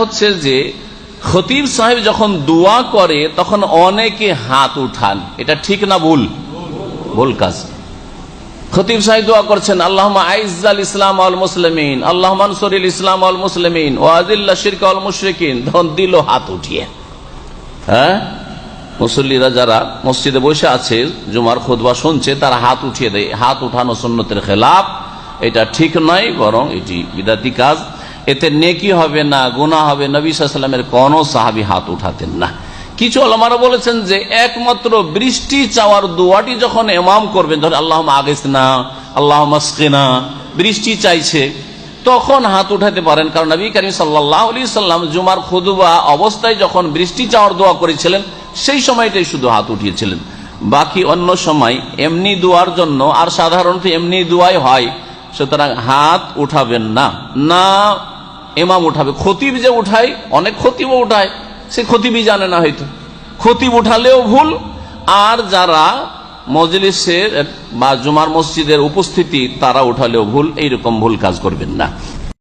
হচ্ছে যে, খতিব সাহেব যখন দোয়া করে, তখন অনেকে হাত উঠান। এটা ঠিক না ভুল? ভুল কাজ। খতিব সাহেব দোয়া করছেন আল্লাহ আইজাল ইসলাম আল মুসলিমিন আল্লাহ মানসুরিল ইসলাম আল মুসলিমিন ওয়াদিল্লা শিরক আল মুশরিকিন। তখন দিল হাত উঠিয়ে। হ্যাঁ? মুসল্লিরা যারা মসজিদে বসে আছে, জুমার খুদবা শুনছে, তারা হাত উঠিয়ে দেয়। হাত উঠানো সুন্নতের খেলাফ। এটা ঠিক নয়, বরং এটি বিদাতি কাজ। এতে নেকি হবে না গুণা হবে। নবী সাল্লামের কোন সাহাবি হাত উঠাতেন না। কিছু আলমারা বলেছেন যে, একমাত্র বৃষ্টি চাওয়ার দোয়াটি যখন এমাম করবেন ধর আল্লাহ আগেস না আল্লাহ মাসকিনা বৃষ্টি চাইছে, তখন হাত উঠাতে পারেন। কারণ নবী করিম সাল্লাহ সাল্লাম জুমার খুদবা অবস্থায় যখন বৃষ্টি চাওয়ার দোয়া করেছিলেন, সেই সময়টাই শুধু হাত উঠিয়েছিলেন। বাকি অন্য সময় এমনি দোয়ার জন্য, আর সাধারণত এমনি দোয়াই হয়, সুতরাং হাত উঠাবেন না। না এমাম উঠাবে। খতিব যে উঠায়, অনেক খতিবও উঠায়, সে খতিবই জানে না হয়তো। খতিব উঠালেও ভুল, আর যারা মজলিসের বা জুমার মসজিদের উপস্থিতি, তারা উঠালেও ভুল, এইরকম ভুল কাজ করবেন না।